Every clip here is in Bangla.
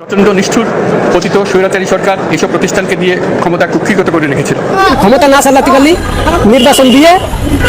প্রচণ্ড নিষ্ঠুর পতিত স্বৈরাচারী সরকার এসব প্রতিষ্ঠানকে দিয়ে ক্ষমতা কুক্ষিগত করে রেখেছিল। ক্ষমতা না চালাতেকালি নির্বাচন দিয়ে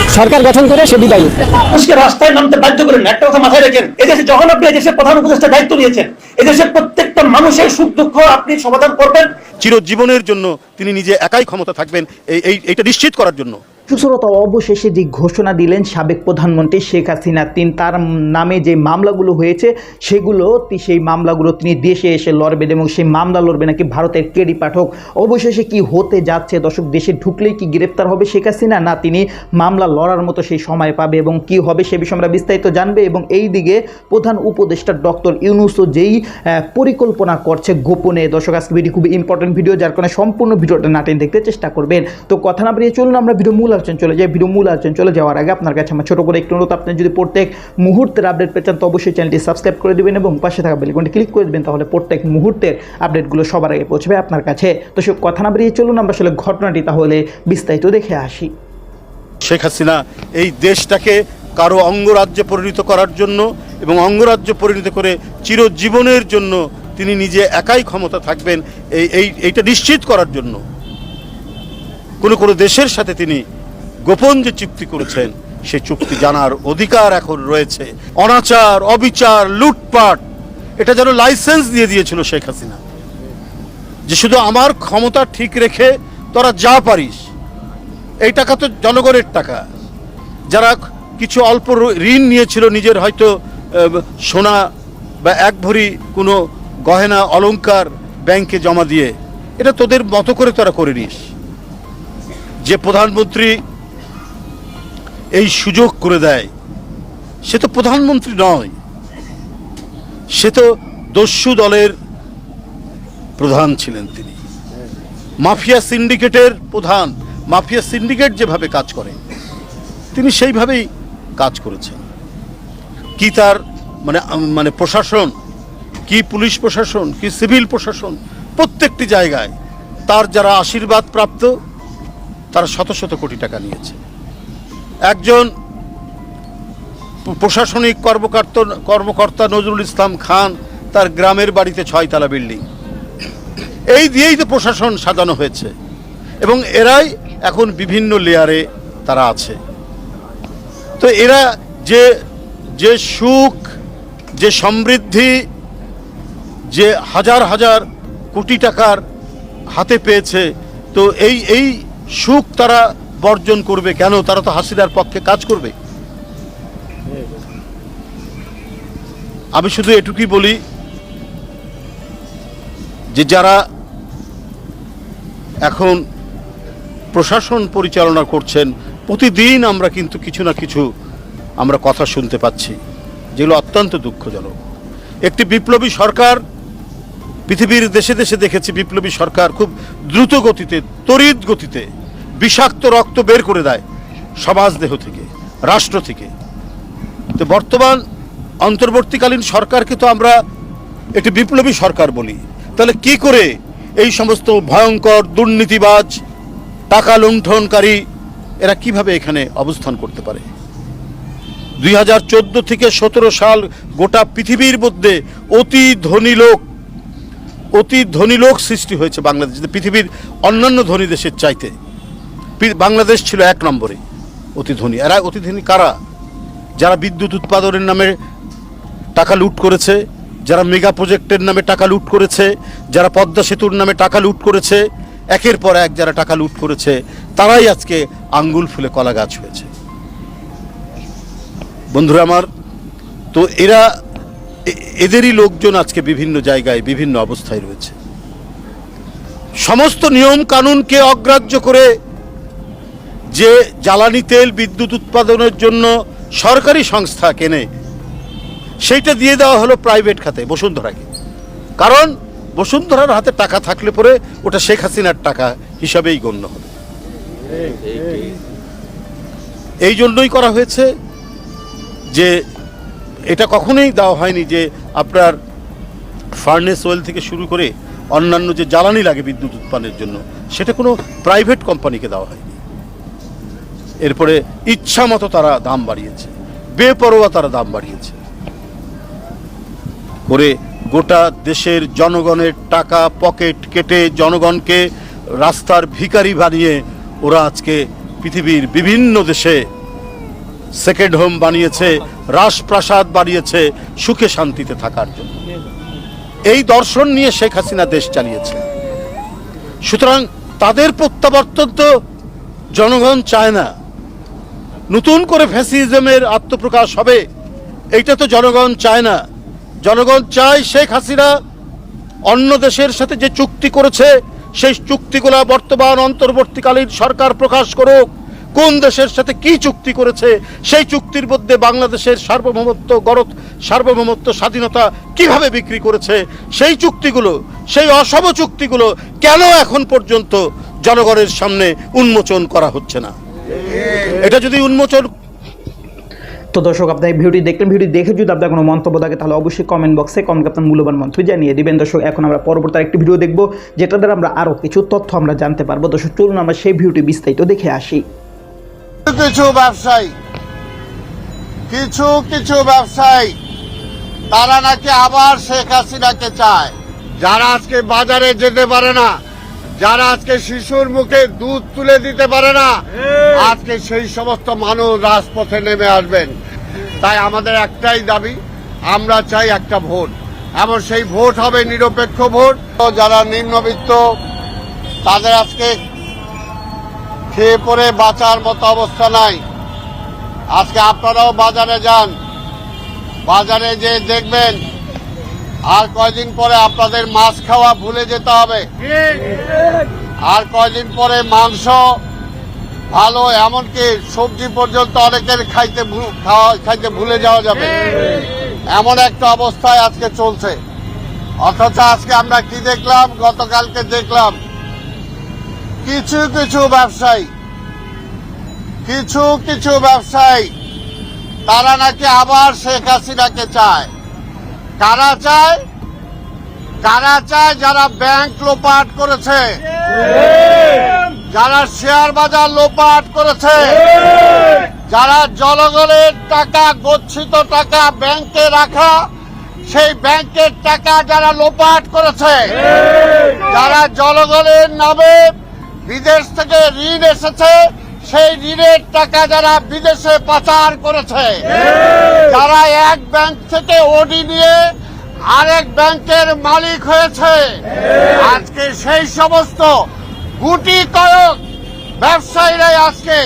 সরকার গঠন করে সে বিদায় মানুষকে রাস্তায় নামতে বাধ্য করেন না। একটা কথা মাথায় রাখেন এদেশে যখন আপনি এদেশের প্রধান উপদেষ্টা দায়িত্ব নিয়েছেন এদেশের প্রত্যেকটা মানুষের সুখ দুঃখ আপনি সমাধান করবেন। চিরজীবনের জন্য তিনি নিজে একাই ক্ষমতা থাকবেন এই এই- এইটা নিশ্চিত করার জন্য। সুশ্রত অবশেষে যে ঘোষণা দিলেন সাবেক প্রধানমন্ত্রী শেখ হাসিনা, তিনি তার নামে যে মামলাগুলো হয়েছে, সেগুলো সেই মামলাগুলো তিনি দেশে এসে লড়বেন এবং সেই মামলা লড়বে নাকি ভারতের কেডি পাঠক। অবশেষে কি হতে যাচ্ছে? দর্শক, দেশে ঢুকলেই কি গ্রেপ্তার হবে শেখ হাসিনা? না, তিনি মামলা লড়ার মতো সেই সময় পাবে এবং কি হবে সে বিষয়ে আমরা বিস্তারিত জানবে এবং এই দিকে প্রধান উপদেষ্টা ডক্টর ইউনুসও যেই পরিকল্পনা করছে গোপনে। দর্শক, আজকে ভিডিও খুবই ইম্পর্টেন্ট ভিডিও যার কারণে সম্পূর্ণ ভিডিওটা নাটেন দেখতে চেষ্টা করবেন। তো কথা না বেরিয়ে চলুন, আমরা ভিডিও মূল আলোচনা চলে যাই ভিডিও মূল আলোচনা চলে যাওয়ার আগে আপনার কাছে আমার ছোট করে একটু অনুরোধ, আপনি যদি প্রত্যেক মুহূর্তের আপডেট পেতে চান, তো অবশ্যই চ্যানেলটি সাবস্ক্রাইব করে দেবেন এবং পাশে থাকা বেলকনটি ক্লিক করে দেবেন, তাহলে প্রত্যেক মুহূর্তের আপডেটগুলো সবার আগে পৌঁছবে আপনার কাছে। তো সে কথা না বেরিয়ে চলুন, আমরা আসলে ঘটনাটি তাহলে বিস্তারিত দেখে আসি। শেখ হাসিনা এই দেশটাকে কারও অঙ্গরাজ্যে পরিণত করার জন্য এবং অঙ্গরাজ্য পরিণত করে চিরজীবনের জন্য তিনি নিজে একাই ক্ষমতা থাকবেন এই, এইটা নিশ্চিত করার জন্য। কোনো কোনো দেশের সাথে তিনি গোপন যে চুক্তি করেছেন, সে চুক্তি জানার অধিকার এখন রয়েছে। অনাচার, অবিচার, লুটপাট, এটা যেন লাইসেন্স দিয়ে দিয়েছিল শেখ হাসিনা। যে শুধু আমার ক্ষমতা ঠিক রেখে তোরা যা পারিস, এই টাকা তো জনগণের টাকা। যারা কিছু অল্প ঋণ নিয়েছিল, নিজের হয়তো সোনা বা এক ভরি কোনো গহেনা, অলংকার ব্যাংকে জমা দিয়ে, এটা তোদের মতো করে তোরা করে নিস। যে প্রধানমন্ত্রী এই সুযোগ করে দেয়। সে তো প্রধানমন্ত্রী নয়। সে তো দস্যু দলের প্রধান ছিলেন তিনি। মাফিয়া সিন্ডিকেটের প্রধান, মাফিয়া সিন্ডিকেট যেভাবে কাজ করে, তিনি সেইভাবেই কাজ করেছেন। কি তার মানে মানে প্রশাসন, কি পুলিশ প্রশাসন, কি সিভিল প্রশাসন, প্রত্যেকটি জায়গায় তার যারা আশীর্বাদ প্রাপ্ত তারা শত শত কোটি টাকা নিয়েছে। একজন প্রশাসনিক কর্মকর্তা কর্মকর্তা নজরুল ইসলাম খান তার গ্রামের বাড়িতে ছয়তলা বিল্ডিং। এই দিয়েই তো প্রশাসন সাজানো হয়েছে এবং এরাই এখন বিভিন্ন লেয়ারে তারা আছে। তো এরা যে যে সুখ, যে সমৃদ্ধি, যে হাজার হাজার কোটি টাকার হাতে পেয়েছে, তো এই এই সুখ তারা বর্জন করবে কেন? তারা তো হাসিনার পক্ষে কাজ করবে। আমি শুধু এটুকুই বলি যে যারা এখন প্রশাসন পরিচালনা করছেন, প্রতিদিন আমরা কিন্তু কিছু না কিছু আমরা কথা শুনতে পাচ্ছি, যেগুলো অত্যন্ত দুঃখজনক। একটি বিপ্লবী সরকার, পৃথিবীর দেশে দেশে দেখেছি বিপ্লবী সরকার খুব দ্রুত গতিতে তড়িৎ গতিতে বিষাক্ত রক্ত বের করে দেয় সমাজ দেহ থেকে, রাষ্ট্র থেকে। তো বর্তমান অন্তর্বর্তীকালীন সরকারকে তো আমরা একটি বিপ্লবী সরকার বলি। তাহলে কি করে এই সমস্ত ভয়ঙ্কর দুর্নীতিবাজ, টাকা লুণ্ঠনকারী, এরা কীভাবে এখানে অবস্থান করতে পারে? দুই হাজার চোদ্দ থেকে সতেরো সাল গোটা পৃথিবীর মধ্যে অতি ধনী লোক, অতি ধনী লোক সৃষ্টি হয়েছে বাংলাদেশ, পৃথিবীর অন্যান্য ধনী দেশের চাইতে। বাংলাদেশ ছিল এক নম্বরে অতি ধনী। এরা অতি ধনী কারা? যারা বিদ্যুৎ উৎপাদনের নামে টাকা লুট করেছে, যারা মেগা প্রজেক্টের নামে টাকা লুট করেছে, যারা পদ্মা সেতুর নামে টাকা লুট করেছে, একের পর এক যারা টাকা লুট করেছে, তারাই আজকে আঙ্গুল ফুলে কলা গাছ হয়েছে। বন্ধুরা আমার, তো এরা এদেরই লোকজন আজকে বিভিন্ন জায়গায়, বিভিন্ন অবস্থায় রয়েছে। সমস্ত নিয়ম কানুনকে অগ্রাহ্য করে যে জ্বালানি তেল বিদ্যুৎ উৎপাদনের জন্য সরকারি সংস্থা কেনে, সেইটা দিয়ে দেওয়া হলো প্রাইভেট খাতে, বসুন্ধরাকে। কারণ বসুন্ধরার হাতে টাকা থাকলে পরে ওটা শেখ হাসিনার টাকা হিসাবেই গণ্য হবে। এই জন্যই করা হয়েছে যে এটা কখনোই দেওয়া হয়নি যে আপনার ফার্নেস ওয়েল থেকে শুরু করে অন্যান্য যে জ্বালানি লাগে বিদ্যুৎ উৎপাদনের জন্য, সেটা কোনো প্রাইভেট কোম্পানিকে দেওয়া হয়নি। এরপরে ইচ্ছা মতো তারা দাম বাড়িয়েছে, বেপরোয়া তারা দাম বাড়িয়েছে। করে গোটা দেশের জনগণের টাকা পকেট কেটে জনগণকে রাস্তার ভিখারি বানিয়ে ওরা আজকে পৃথিবীর বিভিন্ন দেশে সেকেন্ড হোম বানিয়েছে, রাজপ্রাসাদ বানিয়েছে, সুখে শান্তিতে থাকার জন্য। এই দর্শন নিয়ে শেখ হাসিনা দেশ চালিয়েছে। সুতরাং তাদের প্রত্যাবর্তন তো জনগণ চায় না। নতুন করে ফ্যাসিজমের আত্মপ্রকাশ হবে। এইটা তো জনগণ চায় না। জনগণ চায় শেখ হাসিনা অন্য দেশের সাথে যে চুক্তি করেছে, সেই চুক্তিগুলো বর্তমান অন্তর্বর্তীকালীন সরকার প্রকাশ করুক। কোন দেশের সাথে কি চুক্তি করেছে, সেই চুক্তির মধ্যে বাংলাদেশের সার্বভৌমত্ব গরত সার্বভৌমত্ব স্বাধীনতা কীভাবে বিক্রি করেছে, সেই চুক্তিগুলো, সেই অসম চুক্তিগুলো কেন এখন পর্যন্ত জনগণের সামনে উন্মোচন করা হচ্ছে না? এটা যদি উন্মোচন তো দর্শক আপনার এই ভিডিওটি দেখলেন। ভিডিও দেখে যদি আপনার কোনো মন্তব্য থাকে তাহলে অবশ্যই কমেন্ট বক্সে কমেন্ট আপনার মূল্যবান মন্তব্য জানিয়ে দিবেন। দর্শক এখন আমরা পরবর্তী একটি ভিডিও দেখব যেটা দ্বারা আমরা আরও কিছু তথ্য আমরা জানতে পারব। দর্শক চলুন আমরা সেই ভিডিওটি বিস্তারিত দেখে আসি। কিছু ব্যবসায়ী কিছু কিছু ব্যবসায়ী তারা নাকি আবার শেখ হাসিনাকে চায়। যারা আজকে বাজারে যেতে পারে না যারা আজকে শিশুর মুখে দুধ তুলে দিতে পারে না আজকে সেই সমস্ত মানুষ রাজপথে নেমে আসবেন। তাই আমাদের একটাই দাবি আমরা চাই একটা ভোট। এবং সেই ভোট হবে নিরপেক্ষ ভোট। যারা নিম্নবিত্ত তাদের আজকে খেয়ে পরে বাঁচার মতো অবস্থা নাই। আজকে আপনারাও বাজারে যান। বাজারে যে দেখবেন আর কয়দিন পরে আপনাদের মাছ খাওয়া ভুলে যেতে হবে? আর কয়দিন পরে মাংস ভালো এমনকি সবজি পর্যন্ত অনেকের খাইতে খাওয়া খাইতে ভুলে যাওয়া যাবে। এমন একটা অবস্থায় আজকে চলছে। অথচ আজকে আমরা কি দেখলাম? গতকালকে দেখলাম কিছু কিছু ব্যবসায়ী কিছু কিছু ব্যবসায়ী তারা নাকি আবার শেখ হাসিনাকে চায়। কারা চায় কারা চায় যারা ব্যাংক লোপাট করেছে। যারা শেয়ার বাজার লোপাট করেছে। যারা জনগণের টাকা, গচ্ছিত টাকা ব্যাংকে রাখা, সেই ব্যাংকের টাকা যারা লোপাট করেছে, যারা জনগণের নামে বিদেশ থেকে ঋণ এসেছে সেই ঋণের টাকা যারা বিদেশে পাচার করেছে যারা এক ব্যাংক থেকে ওডি নিয়ে আরেক ব্যাংকের মালিক হয়েছে। আজকে সেই সমস্ত গুটি কয়েক ব্যবসায়ীরাই আজকে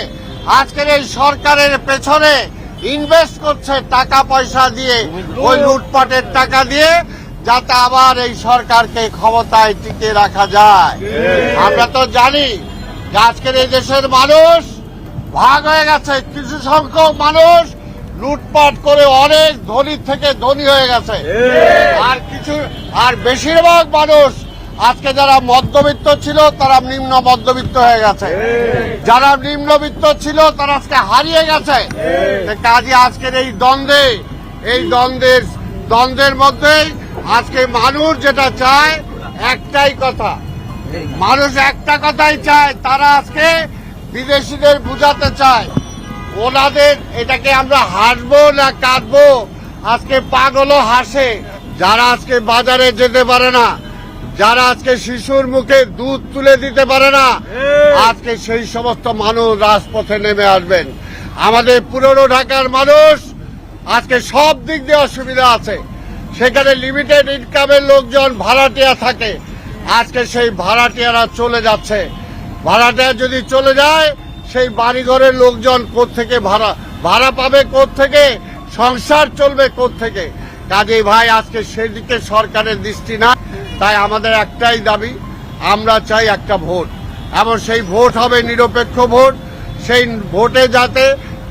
আজকের এই সরকারের পেছনে ইনভেস্ট করছে টাকা পয়সা দিয়ে ওই লুটপাটের টাকা দিয়ে যাতে আবার এই সরকারকে ক্ষমতায় টিকে রাখা যায়। আমরা তো জানি যে আজকের এই দেশের মানুষ ভাগ হয়ে গেছে কিছু সংখ্যক মানুষ লুটপাট করে অনেক ধনী থেকে ধনী হয়ে গেছে। আর কিছু আর বেশিরভাগ মানুষ আজকে যারা মধ্যবিত্ত ছিল তারা নিম্ন মধ্যবিত্ত হয়ে গেছে। যারা নিম্নবিত্ত ছিল তারা আজকে হারিয়ে গেছে। কাজে আজকের এই দ্বন্দ্বে এই দ্বন্দ্বের দ্বন্দ্বের মধ্যেই আজকে মানুষ যেটা চায় একটাই কথা মানুষ একটা কথাই চায় তারা আজকে বিদেশিদের বুঝাতে চায়। ওনাদের এটাকে আমরা হাসবো না কাঁদবো? আজকে পাগলও হাসে যারা আজকে বাজারে যেতে পারে না যারা আজকে শিশুর মুখে দুধ তুলে দিতে পারে না আজকে সেই সমস্ত মানুষ রাজপথে নেমে আসবেন। আমাদের পুরনো ঢাকার মানুষ আজকে সব দিক দিয়ে অসুবিধা আছে। সেখানে লিমিটেড ইনকামের লোকজন ভাড়াটিয়া থাকে। আজকে সেই ভাড়াটিয়ারা চলে যাচ্ছে। ভাড়াটিয়া যদি চলে যায়, সেই বাড়িঘরের লোকজন থেকে ভাড়া ভাড়া পাবে থেকে সংসার চলবে থেকে কাজেই ভাই, আজকে সেদিকে সরকারের দৃষ্টি না, তাই আমাদের একটাই দাবি, আমরা চাই একটা ভোট। এবং সেই ভোট হবে নিরপেক্ষ ভোট। সেই ভোটে যাতে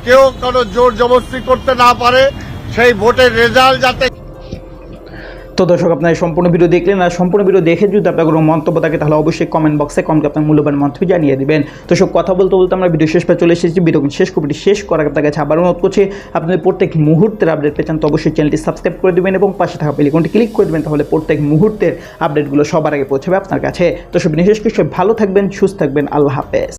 কেউ কোনো জোর জবরদস্তি করতে না পারে, সেই ভোটের রেজাল্ট যাতে তো দর্শক, আপনার সম্পূর্ণ ভিডিও দেখলেন আর সম্পূর্ণ ভিডিও দেখে যদি আপনার কোনো মন্তব্য থাকে, তাহলে অবশ্যই কমেন্ট বক্সে কমেন্ট আপনার মূল্যবান মন্তব্য জানিয়ে দেবেন। তো সব কথা বলতে বলতে আমরা ভিডিও শেষ পেয়ে চলে এসেছি। ভিডিও শেষ কপিটি শেষ করার আপনার কাছে আবার অনুরোধ করছি, আপনাদের প্রত্যেক মুহূর্তের আপডেট পেয়েছেন তো অবশ্যই চ্যানেলটি সাবস্ক্রাইব করে দেবেন এবং পাশে থাকা বেলিকনটি ক্লিক করে দেবেন, তাহলে প্রত্যেক মুহূর্তের আপডেটগুলো সবার আগে পৌঁছাবে আপনার কাছে। তো সব বিশেষ কিছু ভালো থাকবেন, সুস্থ থাকবেন, আল্লাহ হাফেজ।